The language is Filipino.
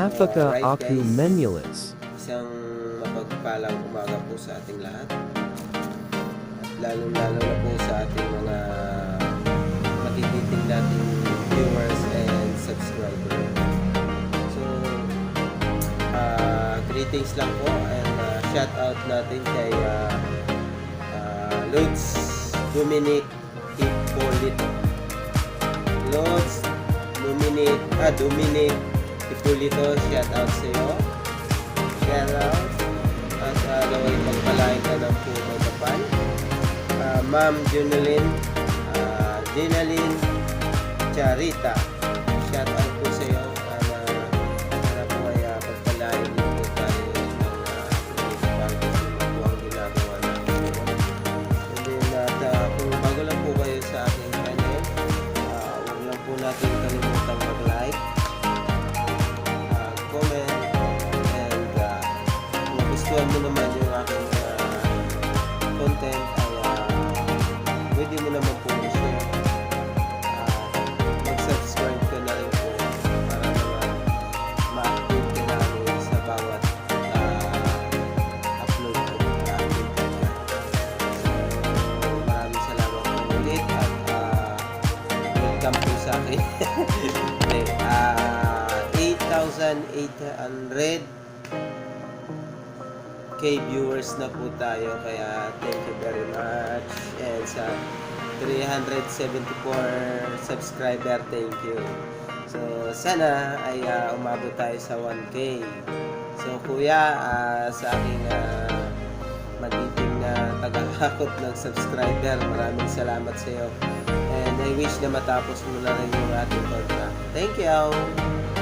Africa Alright, aku guys. menulis. Isang mapagpalang umaga po sa ating lahat. At lalong-lalo na po sa ating mga matititing nating viewers and subscribers. So, uh, greetings lang po and uh, shout out natin kay uh, uh, Lods Dominic Hipolito. Lods Dominic, ah, Dominic Hipolito, shout out sa iyo. Shout out. At uh, naway pagpalain ka ng puno kapal. Uh, Ma'am Junalyn, uh, Dinalyn Charita. Shout out po sa iyo. Para, para po ay uh, pagpalain po tayo ng uh, po ang ginagawa natin. And then, at uh, kung bago lang po kayo sa aking channel, uh, huwag lang po natin kalimutan mag-like, kung gustuhan mo naman yung aking uh, content, ay uh, pwede mo naman po. Uh, mag-subscribe ka na rin para naman ma-update ka sa bawat uh, upload ko ating podcast. So, maraming salamat po at uh, welcome po sa akin. okay, uh, 8,800 K viewers na po tayo kaya thank you very much. And sa 374 subscriber thank you. So sana ay uh, umabot tayo sa 1K so kuya ah, sa aking uh, magiging uh, tagahakot ng subscriber maraming salamat sa iyo and I wish na matapos mo na rin yung ating contract thank you